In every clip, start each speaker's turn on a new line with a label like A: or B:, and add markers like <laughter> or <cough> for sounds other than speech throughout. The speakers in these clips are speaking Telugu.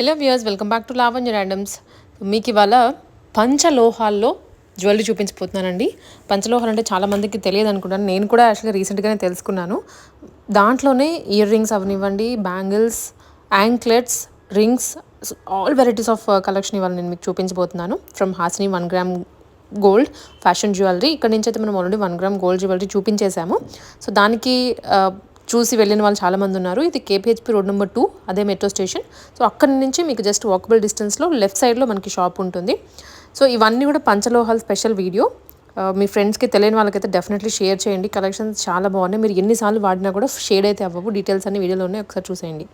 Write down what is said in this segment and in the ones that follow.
A: Hello viewers welcome back to Lavanya randoms మీకు ఇవాళ పంచలోహాల్లో జ్యువెలరీ చూపించబోతున్నానండి. పంచలోహాలు అంటే చాలామందికి తెలియదు అనుకుంటాను. నేను కూడా యాక్చువల్గా రీసెంట్గానే తెలుసుకున్నాను. దాంట్లోనే ఇయర్ రింగ్స్ అవనివ్వండి bangles anklets rings all varieties of collection ఇవాళ నేను మీకు చూపించబోతున్నాను. From Hasini one gram gold fashion jewellery ఇక్కడ నుంచి అయితే మనం already one gram gold jewellery చూపించేశాము. So దానికి uh, చూసి వెళ్ళిన వాళ్ళు చాలామంది ఉన్నారు. ఇది కేపీహెచ్పి రోడ్ నెంబర్ టూ అదే మెట్రో స్టేషన్ సో అక్కడి నుంచి మీకు జస్ట్ వాకబుల్ డిస్టెన్స్లో లెఫ్ట్ సైడ్లో మనకి షాప్ ఉంటుంది. సో ఇవన్నీ కూడా పంచలోహాల్ స్పెషల్ వీడియో మీ ఫ్రెండ్స్కి తెలియని వాళ్ళకైతే డెఫినెట్లీ షేర్ చేయండి. కలెక్షన్స్ చాలా బాగున్నాయి. మీరు ఎన్నిసార్లు వాడినా కూడా షేడ్ అయితే అవ్వవు. డీటెయిల్స్ అన్ని వీడియోలోనే ఒకసారి చూసేయండి.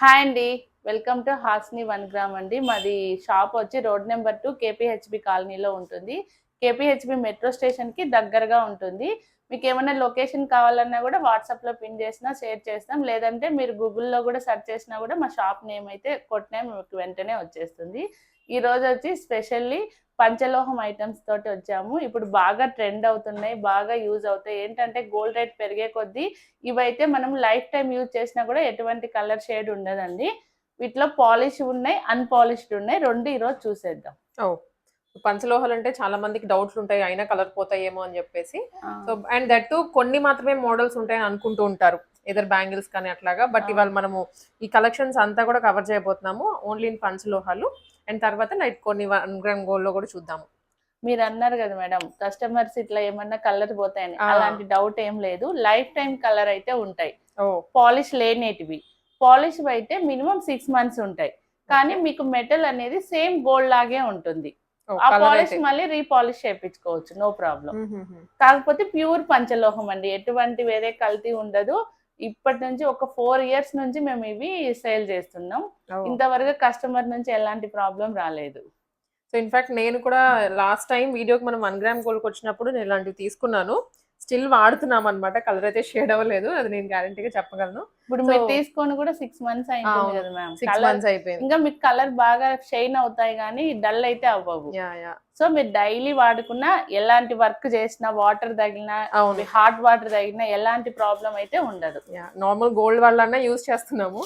B: హాయ్ అండి. Welcome to Hasini one gram అండి. మాది షాప్ వచ్చి రోడ్ నెంబర్ టూ కేపీహెచ్బి కాలనీలో ఉంటుంది. కేపీహెచ్బి మెట్రో స్టేషన్కి దగ్గరగా ఉంటుంది. మీకు ఏమైనా లొకేషన్ కావాలన్నా కూడా వాట్సాప్లో పిన్ చేసినా షేర్ చేస్తాం లేదంటే మీరు గూగుల్లో కూడా సెర్చ్ చేసినా కూడా మా షాప్ నేమ్ అయితే కొట్టినా మీకు వెంటనే వచ్చేస్తుంది. ఈ రోజు వచ్చి స్పెషల్లీ పంచలోహం ఐటమ్స్ తోటి వచ్చాము. ఇప్పుడు బాగా ట్రెండ్ అవుతున్నాయి బాగా యూజ్ అవుతాయి. ఏంటంటే గోల్డ్ రేట్ పెరిగే కొద్దీ ఇవైతే మనం లైఫ్ టైం యూజ్ చేసినా కూడా ఎటువంటి కలర్ షేడ్ ఉండదండి. వీటిలో పాలిష్ ఉన్నాయి అన్పాలిష్డ్ ఉన్నాయి. రెండు ఈరోజు చూసేద్దాం.
A: ఓకే. పంచలోహాలు అంటే చాలా మందికి డౌట్లు ఉంటాయి అయినా కలర్ పోతాయేమో అని చెప్పేసి. సో అండ్ దట్ టు కొన్ని మాత్రమే మోడల్స్ ఉంటాయని అనుకుంటూ ఉంటారు ఇదర్ బ్యాంగిల్స్ కానీ అట్లాగా. బట్. ఇవాళ మనము ఈ కలెక్షన్స్ అంతా కూడా కవర్ చేయబోతున్నాము ఓన్లీ ఇన్ పంచలోహాలు. అండ్ తర్వాత నైట్ కొన్ని వన్ గ్రామ్ గోల్డ్లో కూడా చూద్దాము.
B: మీరు అన్నారు కదా మేడం కస్టమర్స్ ఇట్లా ఏమన్నా కలర్ పోతాయని. అలాంటి డౌట్ ఏం లేదు. లైఫ్ టైం కలర్ అయితే ఉంటాయి. పాలిష్ లేనేటివి. పాలిష్ అయితే మినిమం సిక్స్ మంత్స్ ఉంటాయి. కానీ మీకు మెటల్ అనేది సేమ్ గోల్డ్ లాగే ఉంటుంది. ఆ పాలిష్ మళ్ళీ రీపాలిష్ చేయించుకోవచ్చు నో ప్రాబ్లం. కాకపోతే ప్యూర్ పంచలోహం అండి. ఎటువంటి వేరే కల్తీ ఉండదు. ఇప్పటి నుంచి ఒక ఫోర్ ఇయర్స్ నుంచి మేము ఇవి సేల్ చేస్తున్నాం. ఇంతవరకు కస్టమర్ నుంచి ఎలాంటి ప్రాబ్లం రాలేదు.
A: సో ఇన్ఫాక్ట్ నేను కూడా లాస్ట్ టైం వీడియోకి మనం వన్ గ్రామ్ గోల్డ్ వచ్చినప్పుడు నేను ఇలాంటివి తీసుకున్నాను. స్టిల్ వాడుతున్నాం అనమాట కలర్ అయితే షేడ్ అవ్వలేదు. అది నేను గ్యారంటీగా చెప్పగలను.
B: ఇప్పుడు మీరు తీసుకొని కూడా సిక్స్ మంత్స్ అయింది. కదా మ్యామ్
A: సిక్స్ మంత్స్ అయిపోయింది.
B: ఇంకా మీకు కలర్ బాగా షైన్ అవుతాయి కానీ డల్ అయితే అవ్వవు. సో మీరు డైలీ వాడుకున్నా ఎలాంటి వర్క్ చేసినా వాటర్ తగిలినా హాట్ వాటర్ తగిలినా ఎలాంటి ప్రాబ్లం అయితే ఉండదు.
A: నార్మల్ గోల్డ్ వాళ్ళన్నా యూజ్ చేస్తున్నాము.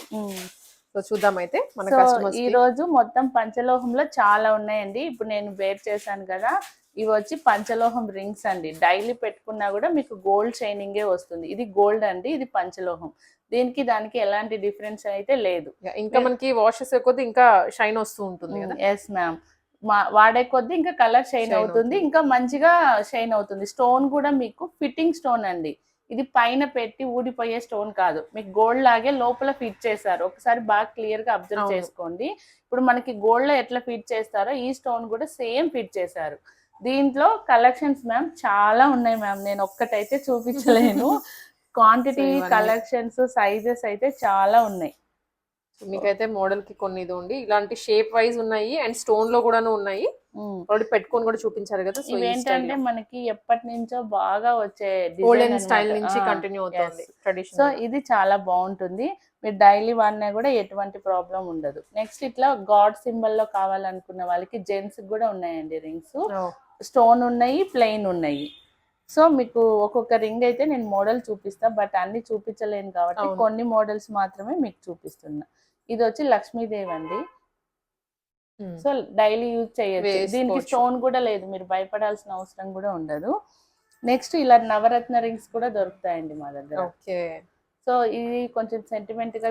A: సో చూద్దాం అయితే మన
B: ఈ రోజు మొత్తం పంచలోహంలో చాలా ఉన్నాయండి. ఇప్పుడు నేను వేర్ చేశాను కదా. ఇవి వచ్చి పంచలోహం రింగ్స్ అండి. డైలీ పెట్టుకున్నా కూడా మీకు గోల్డ్ షైనింగే వస్తుంది. ఇది గోల్డ్ అండి ఇది పంచలోహం. దీనికి దానికి ఎలాంటి డిఫరెన్స్ అయితే లేదు.
A: ఇంకా మనకి వాషెస్ కొద్ది ఇంకా షైన్ వస్తూ ఉంటుంది కదా?
B: ఎస్ మ్యామ్ వాడే కొద్దీ ఇంకా కలర్ షైన్ అవుతుంది. ఇంకా మంచిగా షైన్ అవుతుంది. స్టోన్ కూడా మీకు ఫిట్టింగ్ స్టోన్ అండి. ఇది పైన పెట్టి ఊడిపోయే స్టోన్ కాదు. మీకు గోల్డ్ లాగే లోపల ఫిట్ చేశారు. ఒకసారి బాగా క్లియర్గా అబ్జర్వ్. చేసుకోండి. ఇప్పుడు మనకి గోల్డ్లో ఎట్లా ఫిట్ చేస్తారో ఈ స్టోన్ కూడా సేమ్ ఫిట్ చేశారు. దీంట్లో కలెక్షన్స్ మ్యామ్ చాలా ఉన్నాయి మ్యామ్ నేను ఒక్కటైతే చూపించలేను. క్వాంటిటీ కలెక్షన్స్ సైజెస్ అయితే చాలా ఉన్నాయి.
A: మీకైతే మోడల్కి కొన్ని ఇది ఉండి ఇలాంటి షేప్ వైజ్ ఉన్నాయి అండ్ స్టోన్లో కూడాను ఉన్నాయి. ఆల్రెడీ పెట్టుకొని కూడా చూపించారు కదా సో
B: ఇవేంటంటే మనకి ఎప్పటి నుంచో బాగా వచ్చే
A: గోల్డెన్ స్టైల్. నుంచి కంటిన్యూ అవుతుంది
B: yes. సో ఇది చాలా బాగుంటుంది. మీరు డైలీ వాడినా కూడా ఎటువంటి ప్రాబ్లం ఉండదు. నెక్స్ట్ ఇట్లా గాడ్ సింబల్లో కావాలనుకున్న వాళ్ళకి జెంట్స్ కూడా ఉన్నాయండి రింగ్స్ స్టోన్ ఉన్నాయి ప్లెయిన్ ఉన్నాయి. సో మీకు ఒక్కొక్క రింగ్ అయితే నేను మోడల్ చూపిస్తా బట్ అన్ని చూపించలేను కాబట్టి. కొన్ని మోడల్స్ మాత్రమే మీకు చూపిస్తున్నా. ఇది వచ్చి లక్ష్మీదేవి అండి. సో డైలీ యూజ్ చేయొచ్చు. దీనికి స్టోన్ కూడా లేదు మీరు భయపడాల్సిన అవసరం కూడా ఉండదు. నెక్స్ట్ ఇలా నవరత్న రింగ్స్ కూడా దొరుకుతాయండి మా దగ్గర.
A: ఓకే.
B: సో ఇది కొంచెం సెంటిమెంట్గా.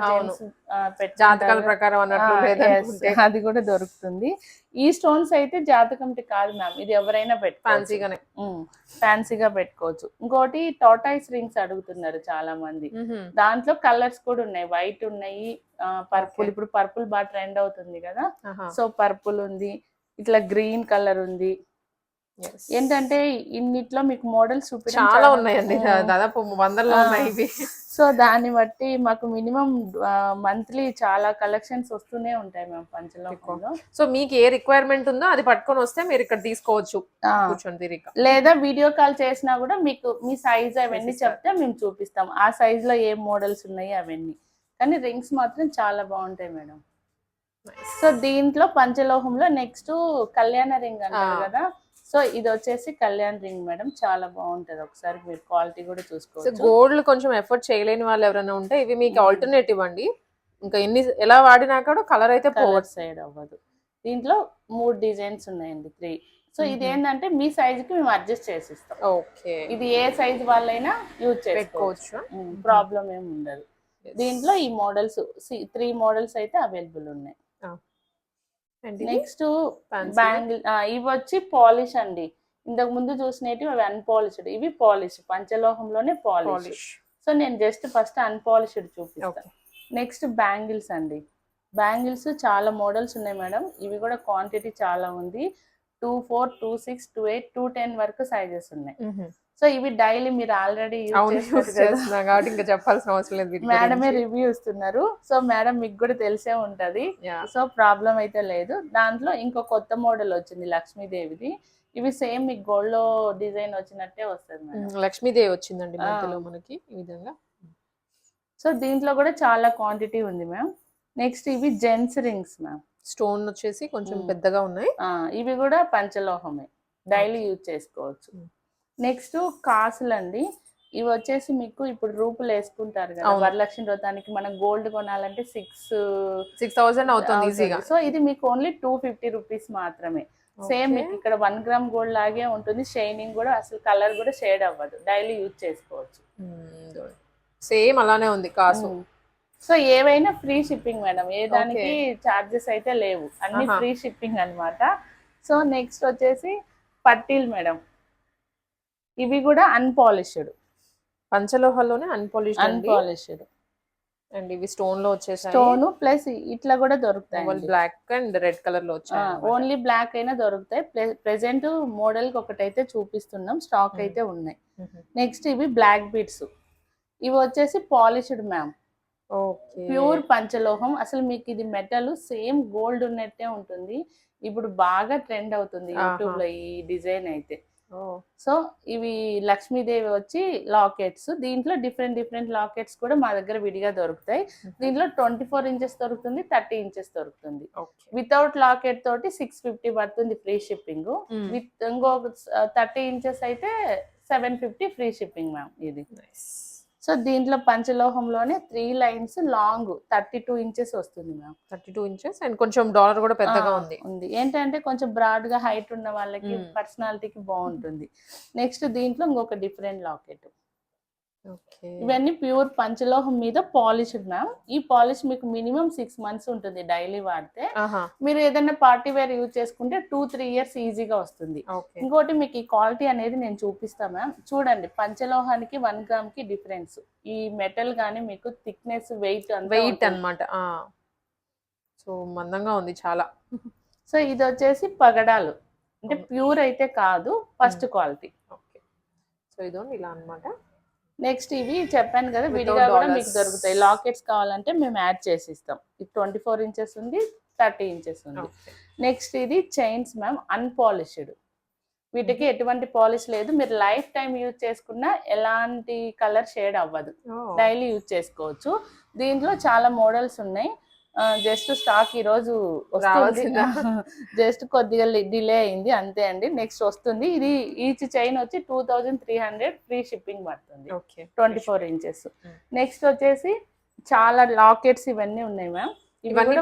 A: జాతకాల ప్రకారం
B: yes, అది కూడా దొరుకుతుంది. ఈ స్టోన్స్ అయితే జాతకంటి కాదు మ్యామ్ ఇది ఎవరైనా పెట్టుకోవచ్చు.
A: ఫ్యాన్సీగానే
B: ఫ్యాన్సీగా పెట్టుకోవచ్చు. ఇంకోటి టాటాయిస్ రింగ్స్ అడుగుతున్నారు చాలా మంది దాంట్లో కలర్స్ కూడా ఉన్నాయి. వైట్ ఉన్నాయి పర్పుల్. ఇప్పుడు పర్పుల్ బాగా ట్రెండ్ అవుతుంది కదా. సో పర్పుల్ ఉంది ఇట్లా గ్రీన్ కలర్ ఉంది. ఏంటంటే ఇన్నిట్లో మీకు మోడల్స్
A: చాలా ఉన్నాయండి. దాదాపు వందల్లో. ఉన్నాయి ఇవి.
B: సో దాన్ని బట్టి మాకు మినిమం మంత్లీ చాలా కలెక్షన్స్ వస్తూనే ఉంటాయి మేము పంచలోకంలో.
A: సో మీకు ఏ రిక్వైర్మెంట్ ఉందో అది పట్టుకొని వస్తే మీరు ఇక్కడ తీసుకోవచ్చు కూర్చొని
B: లేదా వీడియో కాల్ చేసినా కూడా మీకు మీ సైజ్ అవన్నీ. చెప్తే మేము చూపిస్తాం. ఆ సైజ్లో ఏ మోడల్స్ ఉన్నాయి అవన్నీ. కానీ రింగ్స్ మాత్రం చాలా బాగుంటాయి మేడం. సో దీంట్లో పంచలోహంలో నెక్స్ట్ కళ్యాణ రింగ్ అంటారు. కదా సో ఇది వచ్చేసి కళ్యాణ్ రింగ్ మేడం చాలా బాగుంటది. ఒకసారి మీరు క్వాలిటీ కూడా
A: సో
B: చూసుకోవచ్చు.
A: గోల్డ్ కొంచెం ఎఫర్ట్ చేయలేని వాళ్ళు ఎవరైనా ఉంటే ఇవి మీకు
B: Mm.
A: ఆల్టర్నేటివ్ అండి ఇంకా ఎన్ని ఎలా వాడినా కూడా కలర్ అయితే పోవచ్చు
B: సైడ్ అవ్వదు. దీంట్లో మూడు డిజైన్స్ ఉన్నాయండి త్రీ. సో ఇది
A: మ్మ్.
B: ఏంటంటే మీ సైజ్కి మేము అడ్జస్ట్ చేసిస్తాం.
A: ఓకే.
B: ఇది ఏ సైజ్ వాళ్ళైనా యూజ్ చేసుకోవచ్చు. ప్రాబ్లం ఏమి ఉండదు. దీంట్లో ఈ మోడల్స్ త్రీ మోడల్స్ అయితే అవైలబుల్ ఉన్నాయి. నెక్స్ట్. బ్యాంగిల్ ఇవి వచ్చి పాలిష్ అండి. ఇంతకు ముందు చూసినవి అవి అన్పాలిష్డ్ ఇవి పాలిష్ పంచలోహంలోనే పాలిష్. సో నేను జస్ట్ ఫస్ట్ అన్పాలిష్డ్ చూపిస్తాను నెక్స్ట్ బ్యాంగిల్స్ అండి. బ్యాంగిల్స్ చాలా మోడల్స్ ఉన్నాయి మేడం. ఇవి కూడా క్వాంటిటీ చాలా ఉంది. Two four two six two eight two ten వరకు సైజెస్ ఉన్నాయి. సో ఇవి డైలీ మీరు ఆల్రెడీ
A: కాబట్టి ఇంకా చెప్పాల్సిన అవసరం లేదు
B: మేడమే. రివ్యూ ఇస్తున్నారు. సో మేడం మీకు కూడా తెలిసే ఉంటది. సో ప్రాబ్లం అయితే లేదు. దాంట్లో ఇంకో కొత్త మోడల్ వచ్చింది లక్ష్మీదేవిది. ఇవి సేమ్ మీకు గోల్డ్లో డిజైన్ వచ్చినట్టే వస్తుంది
A: లక్ష్మీదేవి వచ్చిందండి. మధ్యలో మనకి ఈ విధంగా.
B: సో దీంట్లో కూడా చాలా క్వాంటిటీ ఉంది మ్యామ్ నెక్స్ట్ ఇవి జెంట్స్ రింగ్స్ మ్యామ్
A: స్టోన్ వచ్చేసి కొంచెం. పెద్దగా ఉన్నాయి.
B: ఇవి కూడా పంచలోహమే. డైలీ యూజ్ చేసుకోవచ్చు. నెక్స్ట్ కాసులు అండి ఇవి వచ్చేసి మీకు ఇప్పుడు రూపులు వేసుకుంటారు కదా. వరలక్ష్మి వ్రతానికి మనం గోల్డ్ కొనాలంటే సిక్స్
A: సిక్స్ థౌసండ్ అవుతుంది ఈజీగా.
B: సో ఇది మీకు ఓన్లీ టూ ఫిఫ్టీ రూపీస్ మాత్రమే. సేమ్ మీకు ఇక్కడ వన్ గ్రామ్ గోల్డ్ లాగే ఉంటుంది. షైనింగ్ కూడా అసలు కలర్ కూడా షేడ్ అవ్వదు. డైలీ యూజ్ చేసుకోవచ్చు.
A: సేమ్ అలానే ఉంది కాసు.
B: సో ఏవైనా ఫ్రీ షిప్పింగ్ మేడం. ఏ దానికి చార్జెస్ అయితే లేవు. అన్ని. ఫ్రీ షిప్పింగ్ అన్నమాట. సో నెక్స్ట్ వచ్చేసి పట్టీలు మేడం. ఇవి కూడా అన్పాలిష్డ్
A: పంచలోహాల్లోనే అన్పాలిష్
B: అన్పాలిష్డ్
A: అండ్ ఇవి స్టోన్లో వచ్చేసాయి.
B: స్టోన్ ప్లస్ ఇట్లా కూడా దొరుకుతాయి
A: బ్లాక్ అండ్ రెడ్ కలర్లో వచ్చాయి
B: ఓన్లీ బ్లాక్ అయినా దొరుకుతాయి. ప్రెసెంట్ మోడల్కి ఒకటైతే చూపిస్తున్నాం. Stock
A: Hmm.
B: అయితే ఉన్నాయి. నెక్స్ట్ ఇవి బ్లాక్ బీడ్స్ ఇవి వచ్చేసి పాలిష్డ్ మ్యామ్ ప్యూర్ పంచలోహం. అసలు మీకు ఇది మెటల్ సేమ్ గోల్డ్ ఉన్నట్టే ఉంటుంది. ఇప్పుడు బాగా ట్రెండ్ అవుతుంది. యూట్యూబ్లో ఈ డిజైన్ అయితే. సో ఇవి లక్ష్మీదేవి వచ్చి లాకెట్స్. దీంట్లో డిఫరెంట్ డిఫరెంట్ లాకెట్స్ కూడా మా దగ్గర విడిగా దొరుకుతాయి. దీంట్లో ట్వంటీ ఫోర్ ఇంచెస్ దొరుకుతుంది థర్టీ ఇంచెస్ దొరుకుతుంది. వితౌట్ లాకెట్ తోటి సిక్స్ ఫిఫ్టీ పడుతుంది ఫ్రీ షిప్పింగ్. విత్ ఇంకొక థర్టీ ఇంచెస్ అయితే seven fifty free shipping ma'am ఇది. సో దీంట్లో పంచలోహంలోనే three lines long thirty two inches వస్తుంది ma'am
A: thirty two inches and కొంచెం డాలర్ కూడా పెద్దగా ఉంది.
B: ఉంది. ఏంటంటే కొంచెం బ్రాడ్గా హైట్ ఉన్న వాళ్ళకి. పర్సనాలిటీకి బాగుంటుంది. నెక్స్ట్ దీంట్లో ఇంకొక డిఫరెంట్ లాకెట్ ఇవన్నీ ప్యూర్ పంచలోహం మీద పాలిష్డ్ మ్యామ్. ఈ పాలిష్ మీకు మినిమం సిక్స్ మంత్స్ ఉంటుంది డైలీ వాడితే. మీరు ఏదైనా పార్టీ వేర్ యూజ్ చేసుకుంటే టూ త్రీ ఇయర్స్ ఈజీగా వస్తుంది. ఇంకోటి మీకు ఈ క్వాలిటీ అనేది నేను చూపిస్తా మ్యామ్. చూడండి పంచలోహానికి వన్ గ్రామ్కి డిఫరెన్స్ ఈ మెటల్ గానీ మీకు థిక్నెస్ వెయిట్
A: వెయిట్ అన్నమాట. ఆ. సో మందంగా ఉంది చాలా.
B: సో ఇది వచ్చేసి పగడాలు. అంటే ప్యూర్ అయితే కాదు ఫస్ట్ క్వాలిటీ
A: ఓకే. సో ఇదోండి ఇలా అన్నమాట.
B: నెక్స్ట్ ఇవి చెప్పాను కదా విడిగా కూడా మీకు. దొరుకుతాయి. లాకెట్స్ కావాలంటే మేము యాడ్ చేసి ఇస్తాం ఇది ట్వంటీ ఫోర్ ఇంచెస్ ఉంది థర్టీ ఇంచెస్ ఉంది. నెక్స్ట్ ఇది చైన్స్ మ్యామ్ అన్పాలిష్డ్ వీటికి ఎటువంటి పాలిష్ లేదు. మీరు లైఫ్ టైం యూజ్ చేసుకున్నా ఎలాంటి కలర్ షేడ్ అవ్వదు. డైలీ యూజ్ చేసుకోవచ్చు. దీంట్లో చాలా మోడల్స్ ఉన్నాయి. జస్ట్ స్టాక్ ఈ రోజు? <laughs> జస్ట్ కొద్దిగా డిలే అయింది. అంతే అండి. నెక్స్ట్ వస్తుంది. ఇది ఈచ్ చైన్ వచ్చి two thousand three hundred free shipping పడుతుంది.
A: Okay.
B: Twenty four inches.
A: Mm.
B: Next వచ్చేసి చాలా లాకెట్స్ ఇవన్నీ ఉన్నాయి మ్యామ్.
A: ఇవన్నీ?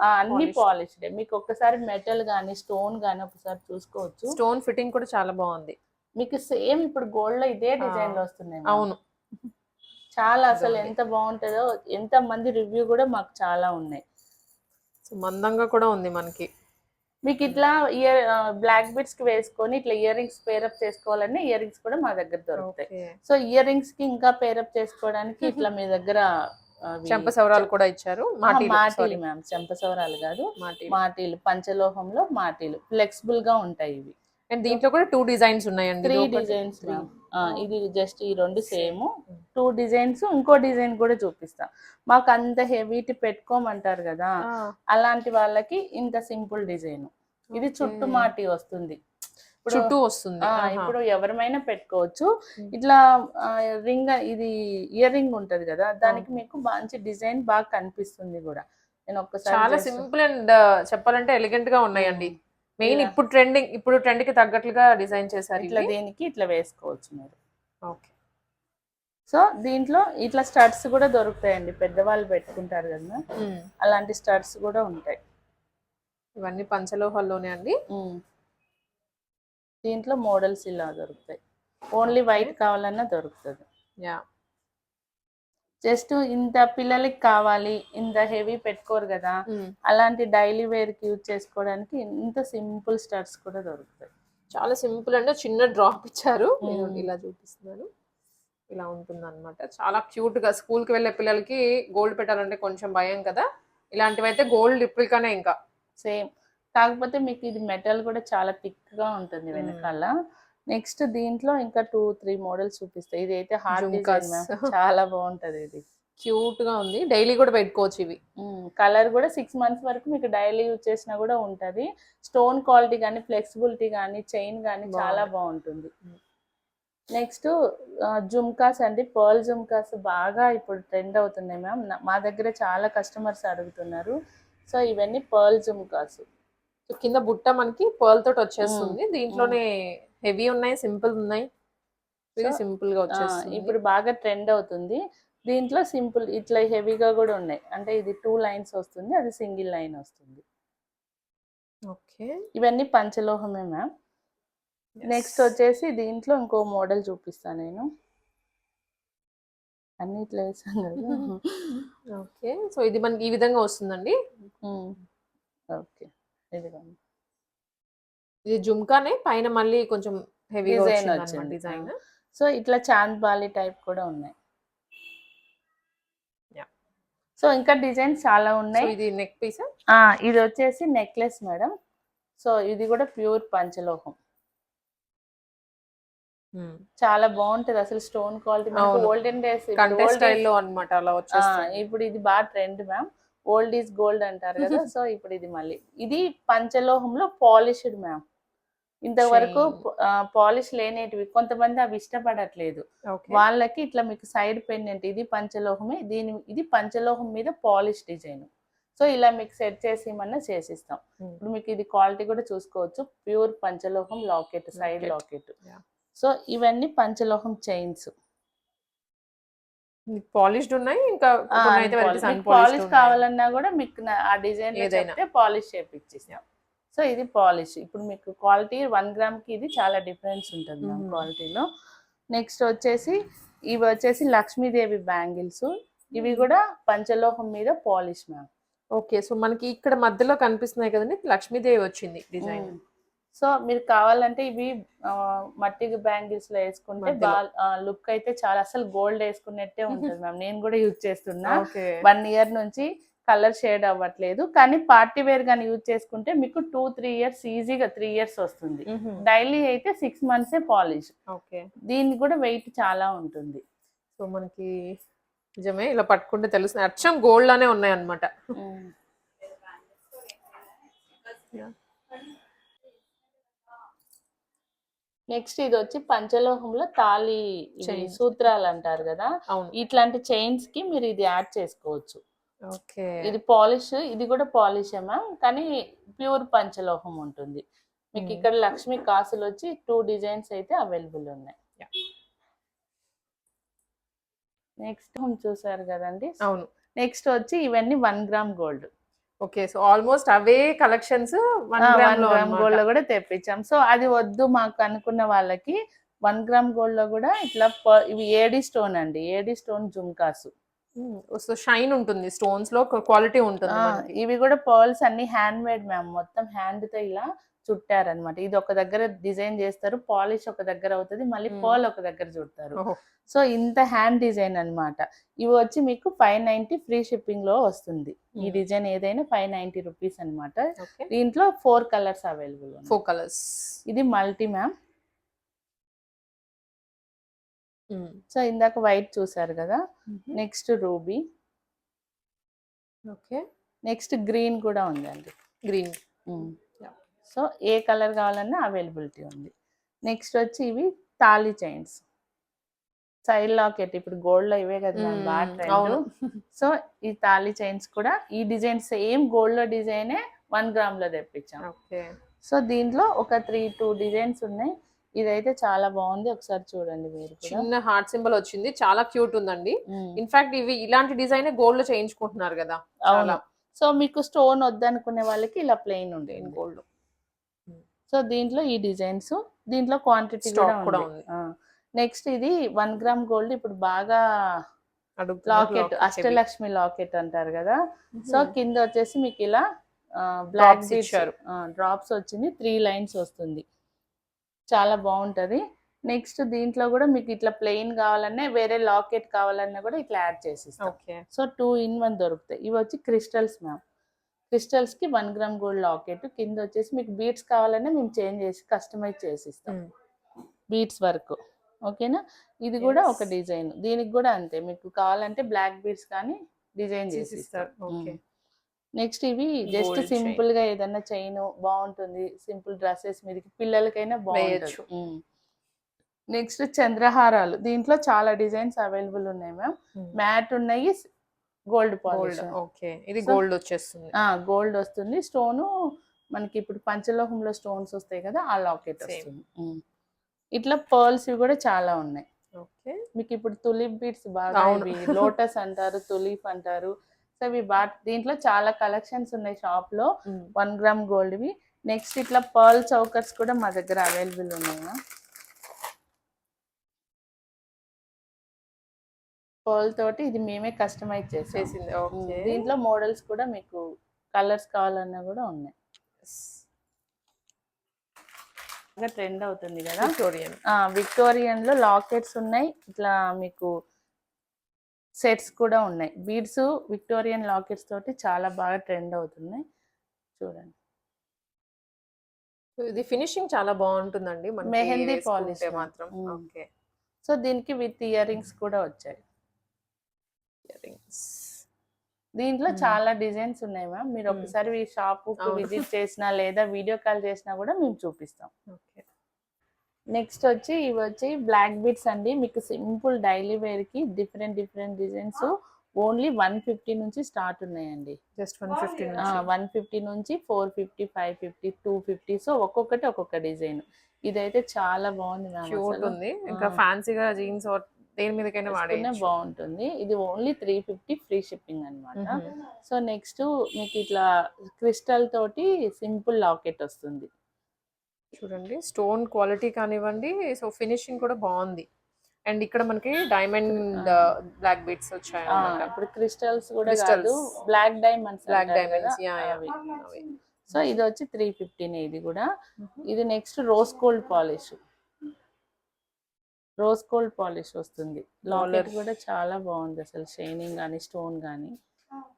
B: అన్ని. పాలిష్డ్. మీకు ఒక్కసారి మెటల్ గానీ స్టోన్ గానీ ఒకసారి చూసుకోవచ్చు.
A: స్టోన్ ఫిట్టింగ్ కూడా చాలా బాగుంది.
B: మీకు సేమ్ ఇప్పుడు గోల్డ్లో ఇదే డిజైన్లో వస్తున్నాయి.
A: అవును.
B: చాలా అసలు. ఎంత బాగుంటుందో ఎంత మంది రివ్యూ కూడా మాకు చాలా ఉన్నాయి.
A: మందంగా కూడా ఉంది మనకి.
B: మీకు ఇట్లా ఇయర్ బ్లాక్ బిట్స్కి వేసుకొని ఇట్లా ఇయర్ రింగ్స్ పేరప్ చేసుకోవాలంటే ఇయర్ రింగ్స్ కూడా మా దగ్గర దొరుకుతాయి. సో ఇయర్ రింగ్స్కి ఇంకా పేరప్ చేసుకోవడానికి ఇట్లా మీ దగ్గర
A: చెంప సవరాలు కూడా ఇచ్చారు. మాటీలు
B: మ్యామ్ చెంపసవరాలు కాదు.
A: మాటీలు.
B: మాటీలు పంచలోహంలో మాటీలు. ఫ్లెక్సిబుల్గా ఉంటాయి ఇవి.
A: అండ్ దీంట్లో కూడా టూ డిజైన్స్ ఉన్నాయండి
B: త్రీ డిజైన్స్. ఇది జస్ట్ ఈ రెండు సేమ్ టూ డిజైన్స్ ఇంకో డిజైన్ కూడా చూపిస్తా. మాకు అంత హెవీటి పెట్టుకోమంటారు కదా అలాంటి వాళ్ళకి ఇంత సింపుల్ డిజైన్ ఇది. చుట్టు మాటి వస్తుంది.
A: చుట్టూ వస్తుంది.
B: ఇప్పుడు ఎవరమైనా పెట్టుకోవచ్చు. ఇట్లా రింగ్ ఇది ఇయర్ రింగ్ ఉంటది కదా దానికి మీకు మంచి డిజైన్ బాగా కనిపిస్తుంది కూడా. నేను ఒక్కసారి
A: చాలా సింపుల్ అండ్ చెప్పాలంటే ఎలిగెంట్గా ఉన్నాయండి. మెయిన్. ఇప్పుడు ట్రెండింగ్ ఇప్పుడు ట్రెండ్కి తగ్గట్లుగా డిజైన్ చేశారు
B: ఇట్లా దేనికి ఇట్లా వేసుకోవచ్చు మీరు.
A: ఓకే.
B: సో దీంట్లో ఇట్లా స్టడ్స్ కూడా దొరుకుతాయండి. పెద్దవాళ్ళు పెట్టుకుంటారు కదా. అలాంటి స్టడ్స్ కూడా ఉంటాయి.
A: ఇవన్నీ పంచలోహాల్లోనే అండి.
B: దీంట్లో మోడల్స్ ఇలా దొరుకుతాయి. ఓన్లీ వైట్ కావాలన్నా దొరుకుతుంది.
A: యా.
B: జస్ట్ ఇంత పిల్లలకి కావాలి ఇంత హెవీ పెట్టుకోరు కదా అలాంటి డైలీ వేర్కి యూజ్ చేసుకోవడానికి ఇంత సింపుల్ స్టడ్స్ కూడా దొరుకుతాయి.
A: చాలా సింపుల్ అండి చిన్న డ్రాప్ ఇచ్చారు. నేను ఇలా చూపిస్తున్నాను. ఇలా ఉంటుంది అనమాట చాలా క్యూట్గా స్కూల్కి వెళ్ళే పిల్లలకి గోల్డ్ పెట్టాలంటే కొంచెం భయం కదా. ఇలాంటివి అయితే గోల్డ్ రిప్లికానే ఇంకా.
B: సేమ్. కాకపోతే మీకు ఇది మెటల్ కూడా చాలా థిక్గా ఉంటుంది. వెనకాల. నెక్స్ట్ దీంట్లో ఇంకా టూ త్రీ మోడల్స్ చూపిస్తాయి. ఇది అయితే హార్డ్. డిజైన్ చాలా బాగుంటది ఇది.
A: క్యూట్గా ఉంది. డైలీ కూడా పెట్టుకోవచ్చు ఇవి.
B: కలర్ కూడా సిక్స్ మంత్స్ వరకు మీకు డైలీ యూజ్ చేసినా కూడా ఉంటది. స్టోన్ క్వాలిటీ కానీ ఫ్లెక్సిబిలిటీ కానీ చైన్ కానీ చాలా బాగుంటుంది. నెక్స్ట్ జుమ్కాస్ అండి. పర్ల్ జుమ్కాస్ బాగా ఇప్పుడు ట్రెండ్ అవుతున్నాయి మ్యామ్. మా దగ్గర చాలా కస్టమర్స్ అడుగుతున్నారు. సో ఇవన్నీ పర్ల్ జుమ్కాస్
A: కింద బుట్ట మనకి పర్ల్ తోటి వచ్చేస్తుంది. దీంట్లోనే హెవీ ఉన్నాయి సింపుల్ ఉన్నాయి. ఇది సింపుల్గా వచ్చేస్తుంది.
B: ఇప్పుడు బాగా ట్రెండ్ అవుతుంది. దీంట్లో సింపుల్ ఇట్లా హెవీగా కూడా ఉన్నాయి. అంటే ఇది టూ లైన్స్ వస్తుంది అది సింగిల్ లైన్ వస్తుంది.
A: ఓకే.
B: ఇవన్నీ పంచలోహమే మ్యామ్. నెక్స్ట్ వచ్చేసి దీంట్లో ఇంకో మోడల్ చూపిస్తాను నేను. అన్ని ఇట్లా వేసాను కదా. <laughs>
A: ఓకే. సో ఇది మనకి ఈ విధంగా వస్తుందండి?
B: ఓకే. ఇదిగోండి.
A: ఇది జుమ్కానే పైన మళ్ళీ కొంచెం హెవీగా
B: Design
A: వచ్చింది. డిజైన్
B: సో ఇట్లా చాంద్ బాలి టైప్ కూడా ఉన్నాయి. సో ఇంకా డిజైన్స్ చాలా ఉన్నాయి.
A: ఇది నెక్ పీస్
B: ఇది వచ్చేసి నెక్లెస్ మేడం. సో ఇది కూడా ప్యూర్ పంచలోహం. చాలా బాగుంటది. అసలు స్టోన్ క్వాలిటీ. ఓల్డెన్ డేస్
A: స్టైల్లో అన్నమాట అలా వచ్చేస్తుంది.
B: ఇప్పుడు ఇది బాగా trend ma'am old is gold అంటారు కదా. <laughs> సో ఇప్పుడు ఇది మళ్ళీ. ఇది పంచలోహంలో పాలిష్డ్ మ్యామ్ ఇంతవరకు పాలిష్ లేనేటివి కొంతమంది అవి ఇష్టపడట్లేదు. వాళ్ళకి ఇట్లా మీకు సైడ్ పెండెంట్ ఇది పంచలోహమే దీని ఇది పంచలోహం మీద పాలిష్ డిజైన్. సో ఇలా మీకు సెట్ చేసి ఏమన్నా చేసిస్తాం. ఇప్పుడు మీకు ఇది క్వాలిటీ కూడా చూసుకోవచ్చు. ప్యూర్ పంచలోహం లాకెట్ సైడ్. లాకెట్. సో ఇవన్నీ పంచలోహం చైన్స్.
A: పాలిష్డ్ ఉన్నాయి? ఇంకా
B: పాలిష్. కావాలన్నా కూడా మీకు ఆ డిజైన్ పాలిష్ చేపిచ్చిస్తాం. సో ఇది పాలిష్. ఇప్పుడు మీకు క్వాలిటీ వన్ గ్రామ్కి ఇది చాలా డిఫరెన్స్ ఉంటుంది మ్యామ్. క్వాలిటీలో. నెక్స్ట్ వచ్చేసి ఇవి వచ్చేసి లక్ష్మీదేవి బ్యాంగిల్స్. ఇవి కూడా పంచలోహం మీద పాలిష్ మ్యామ్.
A: ఓకే సో మనకి ఇక్కడ మధ్యలో కనిపిస్తున్నాయి కదండి లక్ష్మీదేవి వచ్చింది డిజైన్.
B: సో మీరు కావాలంటే ఇవి మట్టి బ్యాంగిల్స్లో వేసుకుంటే లుక్ అయితే చాలా అసలు గోల్డ్ వేసుకున్నట్టే ఉంటుంది <laughs> మ్యామ్. నేను కూడా యూజ్ చేస్తున్నా. వన్ ఇయర్ నుంచి కలర్ షేడ్ అవ్వట్లేదు. కానీ పార్టీ వేర్ గాని యూజ్ చేసుకుంటే మీకు టూ త్రీ ఇయర్స్ ఈజీగా త్రీ ఇయర్స్ వస్తుంది. డైలీ అయితే సిక్స్ మంత్సే పాలిష్.
A: ఓకే.
B: దీనికి కూడా వెయిట్ చాలా ఉంటుంది.
A: సో మనకి నిజమే ఇలా పట్టుకుంటే తెలుస్తుంది. అచ్చం గోల్డ్ లానే ఉన్నాయి అన్నమాట
B: నెక్స్ట్ ఇది వచ్చి పంచలోహంలో తాళి. సూత్రాలు అంటారు కదా.
A: అవును.
B: ఇట్లాంటి చైన్స్కి మీరు ఇది యాడ్ చేసుకోవచ్చు. ఇది పాలిష్ ఇది కూడా పాలిష్ మ్యామ్ కానీ ప్యూర్ పంచలోహం ఉంటుంది మీకు. ఇక్కడ లక్ష్మి కాసులు వచ్చి టూ డిజైన్స్ అయితే అవైలబుల్ ఉన్నాయి. నెక్స్ట్ చూసారు కదండి
A: అవును
B: నెక్స్ట్ వచ్చి ఇవన్నీ one gram gold
A: okay so almost అవే కలెక్షన్స్ వన్ గ్రామ్ గోల్డ్లో.
B: కూడా తెప్పించాం సో అది వద్దు మాకు అనుకున్న వాళ్ళకి వన్ గ్రామ్ గోల్డ్లో కూడా ఇట్లా ఇవి ఏడి స్టోన్ అండి ఏడి స్టోన్ జుమ్కాసు.
A: సో షైన్ ఉంటుంది స్టోన్స్లో క్వాలిటీ ఉంటుంది.
B: ఇవి కూడా పర్ల్స్ అన్ని హ్యాండ్ మేడ్ మ్యామ్ మొత్తం హ్యాండ్తో ఇలా చుట్టారనమాట ఇది ఒక దగ్గర డిజైన్ చేస్తారు పాలిష్ ఒక దగ్గర అవుతుంది మళ్ళీ. పర్ల్ ఒక దగ్గర చుడతారు. సో ఇంత హ్యాండ్ డిజైన్ అన్నమాట. ఇవి వచ్చి మీకు ఫైవ్ నైన్టీ ఫ్రీ షిప్పింగ్లో వస్తుంది. ఈ. డిజైన్ ఏదైనా ఫైవ్ నైన్టీ రూపీస్ అనమాట దీంట్లో four colours available
A: four colours
B: ఇది మల్టీ మ్యామ్ సో ఇందాక వైట్ చూసారు కదా? Next ruby.
A: Okay.
B: Next green కూడా ఉందండి.
A: గ్రీన్.
B: సో ఏ కలర్ కావాలన్నా అవైలబిలిటీ ఉంది. నెక్స్ట్ వచ్చి ఇవి తాళీ చైన్స్. సైడ్ లాకెట్ ఇప్పుడు గోల్డ్లో ఇవే కదా బాగా. ట్రెండ్ సో ఈ తాళీ చైన్స్ కూడా ఈ డిజైన్ సేమ్ గోల్డ్లో డిజైనే వన్ గ్రామ్లో తెప్పించాం.
A: ఓకే.
B: సో దీంట్లో ఒక త్రీ టూ డిజైన్స్ ఉన్నాయి. ఇదైతే చాలా బాగుంది. ఒకసారి చూడండి మీరు
A: చిన్న హార్ట్ సింబల్ వచ్చింది. చాలా క్యూట్ ఉందండి. ఇన్ఫాక్ట్ ఇవి ఇలాంటి డిజైన్ గోల్డ్లో చేయించుకుంటున్నారు కదా.
B: అవును. సో మీకు స్టోన్ వద్దనుకునే వాళ్ళకి ఇలా ప్లెయిన్ ఉండేది
A: గోల్డ్.
B: సో దీంట్లో ఈ డిజైన్స్ దీంట్లో క్వాంటిటీ కూడా ఉంది. నెక్స్ట్ ఇది వన్ గ్రామ్ గోల్డ్ ఇప్పుడు బాగా లాకెట్ అష్టలక్ష్మి లాకెట్ అంటారు కదా. సో. కింద వచ్చేసి మీకు ఇలా బ్లాక్. డ్రాప్స్ వచ్చింది. త్రీ లైన్స్ వస్తుంది. చాలా బాగుంటది. నెక్స్ట్ దీంట్లో కూడా మీకు ఇట్లా ప్లెయిన్ కావాలన్నా వేరే లాకెట్ కావాలన్నా కూడా ఇట్లా యాడ్ చేసిస్తాం. సో టూ ఇన్ వన్ దొరుకుతాయి. ఇవి వచ్చి క్రిస్టల్స్ మ్యామ్. క్రిస్టల్స్కి వన్ గ్రామ్ గోల్డ్ లాకెట్. కింద వచ్చేసి మీకు బీట్స్ కావాలన్నా మేము చేంజ్ చేసి కస్టమైజ్ చేసిస్తాం. Beads work. ఓకేనా? ఇది కూడా. ఒక డిజైన్. దీనికి కూడా అంతే. మీకు కావాలంటే బ్లాక్ బీట్స్ కానీ డిజైన్ చేసి
A: చేసిస్తారు. ఓకే.
B: నెక్స్ట్ ఇవి జస్ట్. సింపుల్గా ఏదన్నా చైన్ బాగుంటుంది. సింపుల్ డ్రెస్సెస్ మీదకి పిల్లలకైనా. బాగుంటుంది నెక్స్ట్ చంద్రహారాలు. దీంట్లో చాలా డిజైన్స్ అవైలబుల్ ఉన్నాయి మ్యామ్. మ్యాట్ ఉన్నాయి గోల్డ్
A: గోల్డ్. ఓకే. ఇది గోల్డ్ వచ్చేస్తుంది.
B: గోల్డ్ వస్తుంది. స్టోన్ మనకి ఇప్పుడు పంచలోహంలో స్టోన్స్ వస్తాయి కదా ఆ లాకెట్. వస్తుంది. ఇట్లా పర్ల్స్ కూడా చాలా ఉన్నాయి.
A: ఓకే.
B: మీకు ఇప్పుడు తులిప్ బీట్స్ బాగా లోటస్ అంటారు తులిప్ అంటారు. సో ఇవి బా దీంట్లో చాలా కలెక్షన్స్ ఉన్నాయి షాప్లో వన్ గ్రామ్ గోల్డ్ వి నెక్స్ట్ ఇట్లా పర్ల్ చౌకర్స్ కూడా మా దగ్గర అవైలబుల్ ఉన్నాయి పర్ల్ తోటి ఇది మేమే కస్టమైజ్ చేసాం
A: చేసింది ఓకే
B: దీంట్లో మోడల్స్ కూడా మీకు కలర్స్ కావాలన్నా కూడా ఉన్నాయి. ట్రెండ్ అవుతుంది కదా
A: విక్టోరియన్.
B: విక్టోరియన్. లో లాకెట్స్ ఉన్నాయి. ఇట్లా మీకు సెట్స్ కూడా ఉన్నాయి. బీడ్స్ విక్టోరియన్ లాకెట్స్ తోటి చాలా బాగా ట్రెండ్ అవుతున్నాయి. చూడండి.
A: ఇది ఫినిషింగ్ చాలా బాగుంటుందండి.
B: మెహందీ లా.
A: మాత్రం. ఓకే.
B: సో దీనికి విత్ ఇయర్ రింగ్స్ కూడా వచ్చాయి. దీంట్లో. చాలా డిజైన్స్ ఉన్నాయి మ్యామ్. మీరు. ఒకసారి షాప్. విజిట్ చేసినా లేదా వీడియో కాల్ చేసినా కూడా మేము చూపిస్తాం.
A: ఓకే.
B: నెక్స్ట్ వచ్చి ఇవి వచ్చి బ్లాక్ బీట్స్ అండి. మీకు సింపుల్ డైలీ వేర్కి different different designs only one fifty నుంచి స్టార్ట్ ఉన్నాయండి.
A: Just one fifty
B: one fifty నుంచి. Four fifty five fifty two fifty so ఒక్కొక్కటి ఒక్కొక్క డిజైన్ ఇదైతే చాలా బాగుంది
A: క్యూట్. ఉంది. ఇంకా. ఫ్యాన్సీగా జీన్స్ దేని మీదకైనా వాడే
B: బాగుంటుంది. ఇది only three fifty free shipping అన్నమాట. సో నెక్స్ట్ మీకు ఇట్లా క్రిస్టల్ తోటి సింపుల్ లాకెట్ వస్తుంది.
A: చూడండి. స్టోన్ క్వాలిటీ కానివ్వండి సో ఫినిషింగ్ కూడా బాగుంది. అండ్ ఇక్కడ మనకి డైమండ్ బ్లాక్ బీట్స్ వచ్చాయి
B: ఇప్పుడు క్రిస్టల్స్ కూడా. కాదు black diamonds
A: black diamonds.
B: So ఇది వచ్చి త్రీ ఫిఫ్టీనే ఇది కూడా. ఇది next rose gold polish. Rose gold polish వస్తుంది. లాకెట్ కూడా చాలా బాగుంది అసలు షైనింగ్ కానీ స్టోన్ కానీ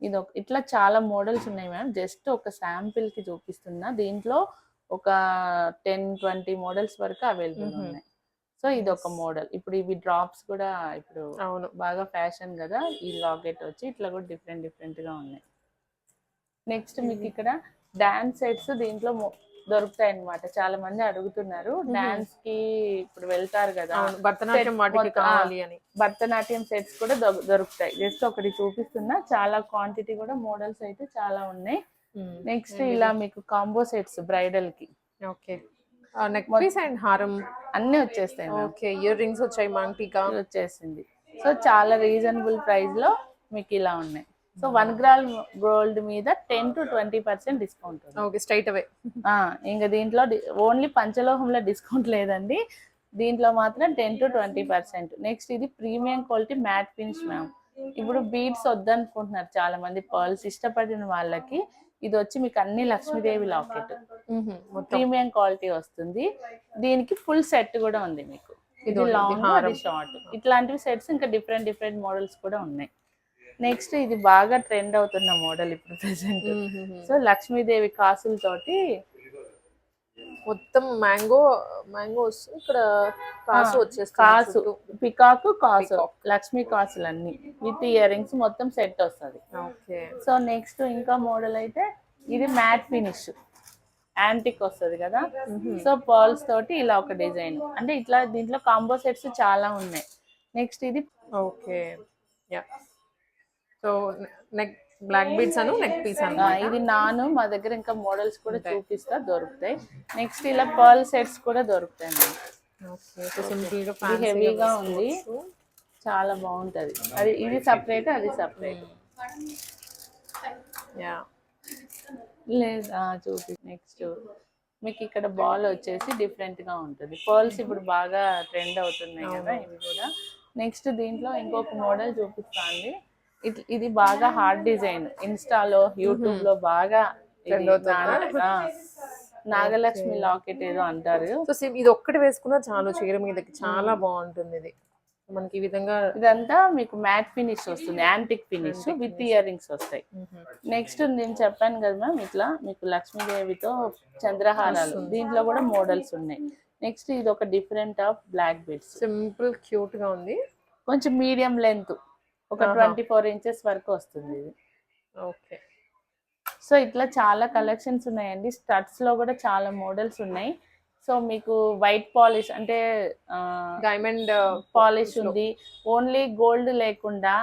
B: ఇది ఇట్లా చాలా మోడల్స్ ఉన్నాయి మ్యామ్. జస్ట్ ఒక శాంపిల్కి చూపిస్తున్నా. దీంట్లో ఒక టెన్ ట్వంటీ మోడల్స్ వరకు అవైలబుల్. ఉన్నాయి. సో ఇది ఒక మోడల్. ఇప్పుడు ఇవి డ్రాప్స్ కూడా ఇప్పుడు
A: అవును.
B: బాగా ఫ్యాషన్ కదా ఈ లాకెట్ వచ్చి ఇట్లా కూడా డిఫరెంట్ డిఫరెంట్గా ఉన్నాయి. నెక్స్ట్ మీకు ఇక్కడ డాన్స్ సెట్స్ దీంట్లో దొరుకుతాయి అన్నమాట చాలా మంది అడుగుతున్నారు. డాన్స్కి ఇప్పుడు వెళ్తారు కదా.
A: భరతనాట్యం
B: భరతనాట్యం సెట్స్ కూడా దొరుకుతాయి. జస్ట్ ఒకటి చూపిస్తున్నా. చాలా క్వాంటిటీ కూడా మోడల్స్ అయితే చాలా ఉన్నాయి. నెక్స్ట్ ఇలా మీకు కాంబో సెట్స్ బ్రైడల్కి.
A: ఓకే నెక్ పీస్ అండ్ హారం
B: అన్ని వచ్చేస్తాయి.
A: ఓకే ఇయర్ రింగ్స్ వచ్చాయి మాంటికా.
B: వచ్చేసింది. సో చాలా రీజనబుల్ ప్రైస్లో మీకు ఇలా ఉన్నాయి. సో వన్ గ్రామ్ గోల్డ్ మీద ten to twenty percent discount
A: okay straight అవే
B: ఇంకా దీంట్లో ఓన్లీ పంచలోహంలో డిస్కౌంట్ లేదండి. దీంట్లో మాత్రం ten to twenty percent next ఇది premium quality matte finish ma'am ఇప్పుడు బీడ్స్ వద్దనుకుంటున్నారు చాలా మంది పర్ల్స్ ఇష్టపడిన వాళ్ళకి ఇది వచ్చి మీకు అన్ని లక్ష్మీదేవి లాకెట్. ప్రీమియం క్వాలిటీ వస్తుంది. దీనికి ఫుల్ సెట్ కూడా ఉంది మీకు. ఇది లాంగ్. అది షార్ట్ ఇట్లాంటివి సెట్స్ ఇంకా డిఫరెంట్ డిఫరెంట్ మోడల్స్ కూడా ఉన్నాయి. నెక్స్ట్ ఇది బాగా ట్రెండ్ అవుతున్న మోడల్ ఇప్పుడు ప్రెసెంట్ సో లక్ష్మీదేవి కాసులతోటి
A: మొత్తం మ్యాంగో మ్యాంగో వస్తుంది. ఇక్కడ కాసు వచ్చేస్తుంది.
B: కాసు. పికాకు కాసు. లక్ష్మీ కాసులు అన్ని విత్ ఇయర్ రింగ్స్ మొత్తం సెట్ వస్తుంది.
A: ఓకే.
B: సో నెక్స్ట్ ఇంకా మోడల్ అయితే ఇది మ్యాట్ ఫినిష్ యాంటిక్ వస్తుంది కదా? సో పర్ల్స్ తోటి ఇలా ఒక డిజైన్ అంటే ఇట్లా దీంట్లో కాంబో సెట్స్ చాలా ఉన్నాయి. నెక్స్ట్ ఇది
A: okay. Yeah so neck black beads అను నెక్ పీస్ అను
B: ఇది నాను మా దగ్గర ఇంకా మోడల్స్ కూడా చూపిస్తా దొరుకుతాయి. నెక్స్ట్ ఇలా పర్ల్ సెట్స్ కూడా దొరుకుతాయి మనకి.
A: ఓకే సో
B: సింపుల్గా హెవీగా ఉంది. చాలా బాగుంటది. అది ఇది సపరేట్ అది సపరేట్
A: యా
B: లేదా చూపి నెక్స్ట్ మీకు ఇక్కడ బాల్ వచ్చేసి డిఫరెంట్గా ఉంటుంది. పర్ల్స్ ఇప్పుడు బాగా ట్రెండ్ అవుతున్నాయి కదా ఇవి కూడా. నెక్స్ట్ దీంట్లో ఇంకొక మోడల్ చూపిస్తాండి ఇట్- ఇది బాగా హార్డ్ డిజైన్. ఇన్స్టాలో యూట్యూబ్లో బాగా <laughs> నాగలక్ష్మి లాకెట్ ఏదో అంటారు.
A: సో ఇది ఒక్కటి వేసుకున్నా చాలు చీర మీదకి చాలా బాగుంటుంది ఇది. మనకి ఈ విధంగా
B: ఇదంతా మీకు మ్యాట్ ఫినిష్ వస్తుంది antique finish with earrings వస్తాయి. నెక్స్ట్ నేను చెప్పాను కదా మ్యామ్ ఇట్లా మీకు లక్ష్మీదేవితో చంద్రహారాలు దీంట్లో కూడా మోడల్స్ ఉన్నాయి. నెక్స్ట్ ఇది ఒక different of black beads
A: simple క్యూట్గా ఉంది.
B: కొంచెం మీడియం లెంత్. ఒక ట్వంటీ ఫోర్ ఇంచెస్ వరకు వస్తుంది ఇది.
A: ఓకే.
B: సో ఇట్లా చాలా కలెక్షన్స్ ఉన్నాయండి. స్టడ్స్లో కూడా చాలా మోడల్స్ ఉన్నాయి. సో మీకు వైట్ పాలిష్ అంటే
A: డైమండ్
B: పాలిష్ ఉంది. ఓన్లీ గోల్డ్ లేకుండా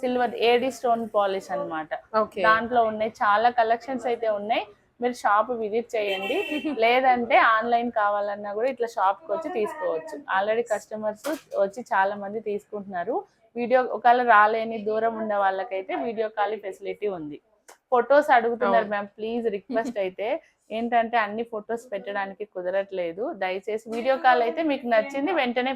B: సిల్వర్ ఏడి స్టోన్ పాలిష్ అన్నమాట.
A: ఓకే.
B: దాంట్లో ఉన్నాయి. చాలా కలెక్షన్స్ అయితే ఉన్నాయి. మీరు షాప్ విజిట్ చేయండి. <laughs> లేదంటే ఆన్లైన్ కావాలన్నా కూడా ఇట్లా షాప్కి వచ్చి తీసుకోవచ్చు. ఆల్రెడీ కస్టమర్స్ వచ్చి చాలా మంది తీసుకుంటున్నారు. వీడియో ఒకవేళ రాలేని దూరం ఉన్న వాళ్ళకైతే వీడియో కాల్ ఫెసిలిటీ ఉంది. ఫొటోస్ అడుగుతున్నారు మ్యామ్ ప్లీజ్ రిక్వెస్ట్ అయితే. ఏంటంటే అన్ని ఫొటోస్ పెట్టడానికి కుదరట్లేదు. దయచేసి వీడియో కాల్ అయితే మీకు నచ్చింది వెంటనే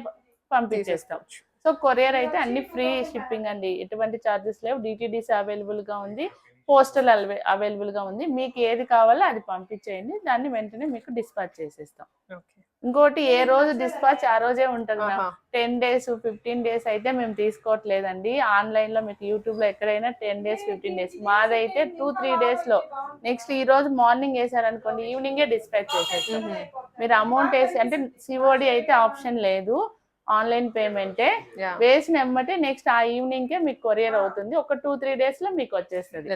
B: పంపించేస్తాం. సో కొరియర్ అయితే అన్ని ఫ్రీ షిప్పింగ్ అండి. ఎటువంటి చార్జెస్ లేవు. డిటిడిసి అవైలబుల్గా ఉంది. పోస్టల్ అవైలబుల్గా ఉంది. మీకు ఏది కావాలో అది పంపించేయండి. దాన్ని వెంటనే మీకు డిస్పాచ్ చేసేస్తాం.
A: ఓకే.
B: ఇంకోటి ఏ రోజు డిస్పాచ్ ఆ రోజే ఉంటుంది. టెన్ డేస్ ఫిఫ్టీన్ డేస్ అయితే మేము తీసుకోవట్లేదండి. ఆన్లైన్లో మీకు యూట్యూబ్లో ఎక్కడైనా టెన్ డేస్ ఫిఫ్టీన్ డేస్. మాదైతే టూ త్రీ డేస్లో నెక్స్ట్ ఈ రోజు మార్నింగ్ వేసారనుకోండి ఈవినింగే డిస్పాచ్ చేసేస్తాం. మీరు అమౌంట్ వేసి అంటే సిఓడి అయితే ఆప్షన్ లేదు. ఆన్లైన్ పేమెంటే. వేసిన ఎమ్మటే నెక్స్ట్ ఆ ఈవినింగ్ కే మీకు కొరియర్ అవుతుంది. ఒక టూ త్రీ డేస్లో మీకు వచ్చేస్తుంది.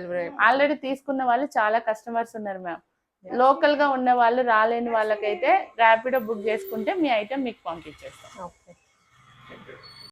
B: ఆల్రెడీ తీసుకున్న వాళ్ళు చాలా కస్టమర్స్ ఉన్నారు మ్యామ్. లోకల్గా ఉన్న వాళ్ళు రాలేని వాళ్ళకైతే ర్యాపిడో బుక్ చేసుకుంటే మీ ఐటెం మీకు పంపించేస్తాం.
A: ఓకే